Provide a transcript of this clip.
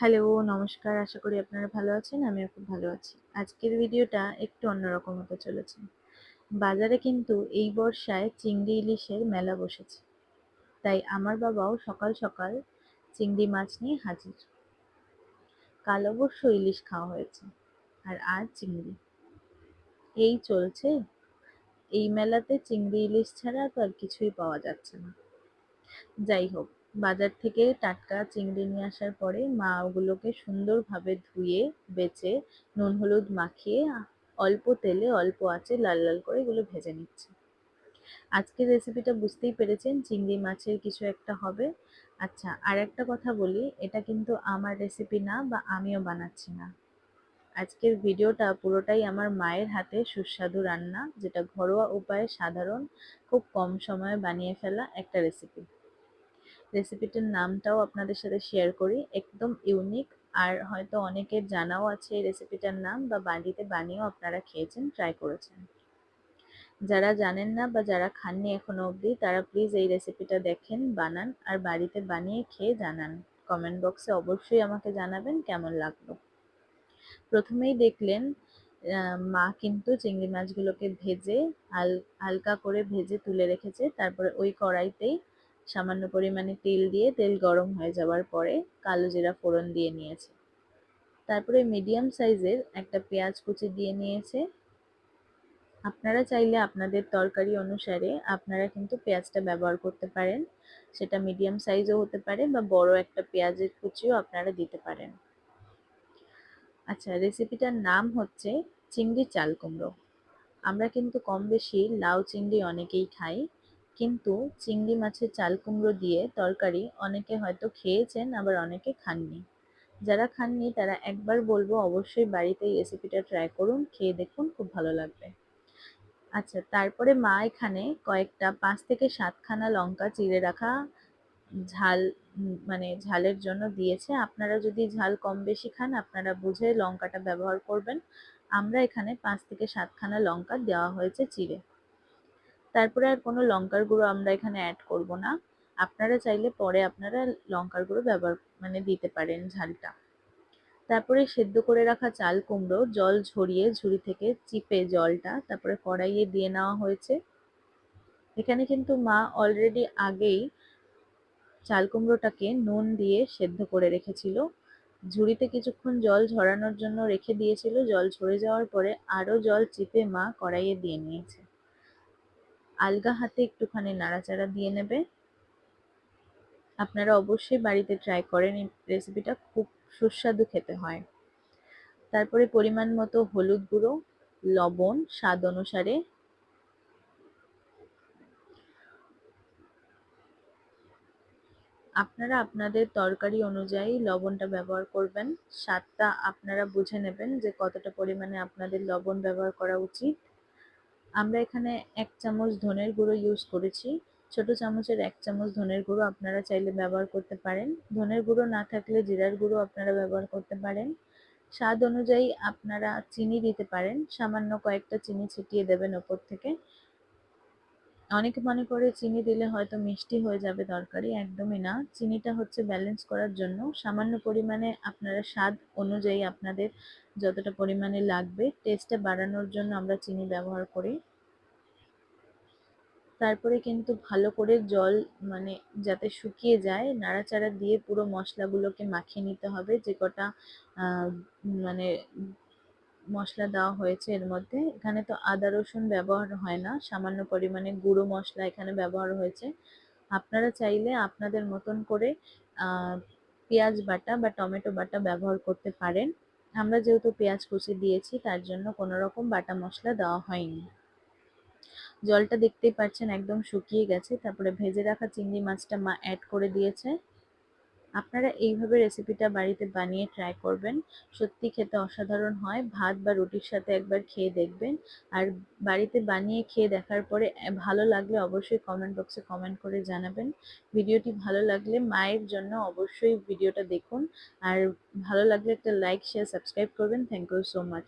Hello, নমস্কার। আশা করি আপনারা ভালো আছেন। আমিও খুব ভালো আছি। আজকের ভিডিওটা একটু অন্যরকম হতে চলেছে। বাজারে কিন্তু এই বর্ষায় চিংড়ি ইলিশের মেলা বসেছে। তাই আমার বাবাও সকাল সকাল চিংড়ি মাছ নিয়ে হাজির। কাল অবশ্য ইলিশ খাওয়া হয়েছে। আর আজ চিংড়ি। এই চলছে। এই মেলাতে চিংড়ি ইলিশ ছাড়া তো আর কিছুই পাওয়া যাচ্ছে না। যাই হোক, বাজার থেকে টাটকা চিংড়ি নিয়ে আসার পরে মা ওগুলোকে সুন্দরভাবে ধুয়ে বেছে নুন হলুদ মাখিয়ে, অল্প তেলে, অল্প আঁচে লাল লাল করে এগুলো ভেজে নিচ্ছে। আজকের রেসিপিটা বুঝতেই পেরেছেন চিংড়ি মাছের কিছু একটা হবে। আচ্ছা আর একটা কথা বলি, এটা কিন্তু আমার রেসিপি না বা আমিও বানাচ্ছি না। আজকের ভিডিওটা পুরোটাই আমার মায়ের হাতে সুস্বাদু রান্না, যেটা ঘরোয়া উপায়ে সাধারণ, খুব কম সময়ে বানিয়ে ফেলা একটা রেসিপি। রেসিপিটার নামটাও আপনাদের সাথে শেয়ার করি। একদম ইউনিক আর হয়তো অনেকের জানাও আছে এই রেসিপিটার নাম বা বাড়িতে বানিয়েও আপনারা খেয়েছেন ট্রাই করেছেন। যারা জানেন না বা যারা খাননি এখনও অবধি, তারা প্লিজ এই রেসিপিটা দেখেন, বানান আর বাড়িতে বানিয়ে খেয়ে জানান। কমেন্ট বক্সে অবশ্যই আমাকে জানাবেন কেমন লাগল। প্রথমেই দেখলেন মা কিন্তু চিংড়ি মাছগুলোকে ভেজে হালকা করে ভেজে তুলে রেখেছে। তারপরে ওই কড়াইতেই সামান্য পরিমাণে তেল দিয়ে তেল গরম হয়ে যাওয়ার পরে কালো জিরা ফোড়ন দিয়ে নিয়েছে। তারপরে মিডিয়াম সাইজের একটা পেঁয়াজ কুচি দিয়ে নিয়েছে। আপনারা চাইলে আপনাদের তরকারি অনুসারে আপনারা কিন্তু পেঁয়াজটা ব্যবহার করতে পারেন। সেটা মিডিয়াম সাইজও হতে পারে বা বড় একটা পেঁয়াজের কুচিও আপনারা দিতে পারেন। আচ্ছা রেসিপিটার নাম হচ্ছে চিংড়ি চাল কুমড়ো। আমরা কিন্তু কম বেশি লাউ চিংড়ি অনেকেই খাই। কিন্তু চিংড়ি মাছের চাল কুমড়ো দিয়ে তরকারি অনেকে হয়তো খেয়েছেন, আবার অনেকে খাননি। যারা খাননি, তারা একবার বলব অবশ্যই বাড়িতে এই রেসিপিটা ট্রাই করুন, খেয়ে দেখুন, খুব ভালো লাগবে। আচ্ছা তারপরে মা এখানে কয়েকটা পাঁচ থেকে সাতখানা লঙ্কা চিড়ে রাখা ঝাল মানে ঝালের জন্য দিয়েছে। আপনারা যদি ঝাল কম বেশি খান, আপনারা বুঝে লঙ্কাটা ব্যবহার করবেন। আমরা এখানে পাঁচ থেকে সাতখানা লঙ্কা দেওয়া হয়েছে চিড়ে। তারপরে আর কোনো লঙ্কার গুঁড়ো আমরা এখানে অ্যাড করব না। আপনারা চাইলে পরে আপনারা লঙ্কার গুঁড়ো ব্যবহার মানে দিতে পারেন ঝালটা। তারপরে সেদ্ধ করে রাখা চাল কুমড়ো, জল ঝরিয়ে ঝুড়ি থেকে চিপে জলটা, তারপরে কড়াইয়ে দিয়ে নেওয়া হয়েছে। এখানে কিন্তু মা অলরেডি আগেই চাল কুমড়োটাকে নুন দিয়ে সেদ্ধ করে রেখেছিল। ঝুড়িতে কিছুক্ষণ জল ঝরানোর জন্য রেখে দিয়েছিল। জল ঝরে যাওয়ার পরে আরও জল চিপে মা কড়াইয়ে দিয়ে নিয়েছে। আলগা হাতে একটুখানি নাড়াচাড়া দিয়ে নেবে। আপনারা অবশ্যই বাড়িতে ট্রাই করেন, এই রেসিপিটা খুব সুস্বাদু খেতে হয়। তারপরে পরিমাণ মতো হলুদ গুঁড়ো, লবণ, স্বাদ অনুসারে। আপনারা আপনাদের তরকারি অনুযায়ী লবণটা ব্যবহার করবেন। স্বাদটা আপনারা বুঝে নেবেন যে কতটা পরিমাণে আপনাদের লবণ ব্যবহার করা উচিত। আমরা এখানে এক চামচ ধনের গুঁড়ো ইউজ করেছি। ছোট চামচের এক চামচ ধনের গুঁড়ো আপনারা চাইলে ব্যবহার করতে পারেন। ধনের গুঁড়ো না থাকলে জিরার গুঁড়ো আপনারা ব্যবহার করতে পারেন। স্বাদ অনুযায়ী আপনারা চিনি দিতে পারেন। সামান্য কয়েকটা চিনি ছিটিয়ে দেবেন ওপর থেকে। অনেকে মনে করে চিনি দিলে হয়তো মিষ্টি হয়ে যাবে তরকারি একদমই না। চিনিটা হচ্ছে ব্যালেন্স করার জন্য সামান্য পরিমাণে আপনারা স্বাদ অনুযায়ী আপনাদের যতটা পরিমাণে লাগবে টেস্টটা বাড়ানোর জন্য আমরা চিনি ব্যবহার করি। তারপরে কিন্তু ভালো করে জল মানে যাতে শুকিয়ে যায়, নাড়াচাড়া দিয়ে পুরো মশলাগুলোকে মাখিয়ে নিতে হবে। যে কটা মানে মশলা দেওয়া হয়েছে এর মধ্যে। এখানে তো আদা, রসুন ব্যবহার হয় না। সামান্য পরিমাণে গুঁড়ো মশলা এখানে ব্যবহার হয়েছে। আপনারা চাইলে আপনাদের মতন করে পেঁয়াজ বাটা বা টমেটো বাটা ব্যবহার করতে পারেন। আমরা যেহেতু পেঁয়াজ কুচি দিয়েছি, তার জন্য কোনো রকম বাটা মশলা দেওয়া হয়নি। জলটা দেখতেই পাচ্ছেন, একদম শুকিয়ে গেছে। তারপরে ভেজে রাখা চিংড়ি মাছটা মা অ্যাড করে দিয়েছে। আপনারা এইভাবে রেসিপিটা বাড়িতে বানিয়ে ট্রাই করবেন। সত্যি খেতে অসাধারণ হয়। ভাত বা রুটির সাথে একবার খেয়ে দেখবেন। আর বাড়িতে বানিয়ে খেয়ে দেখার পরে ভালো লাগলে অবশ্যই কমেন্ট বক্সে কমেন্ট করে জানাবেন। ভিডিওটি ভালো লাগলে মায়ের জন্য অবশ্যই ভিডিওটা দেখুন। আর ভালো লাগলে একটা লাইক শেয়ার সাবস্ক্রাইব করবেন। Thank you so much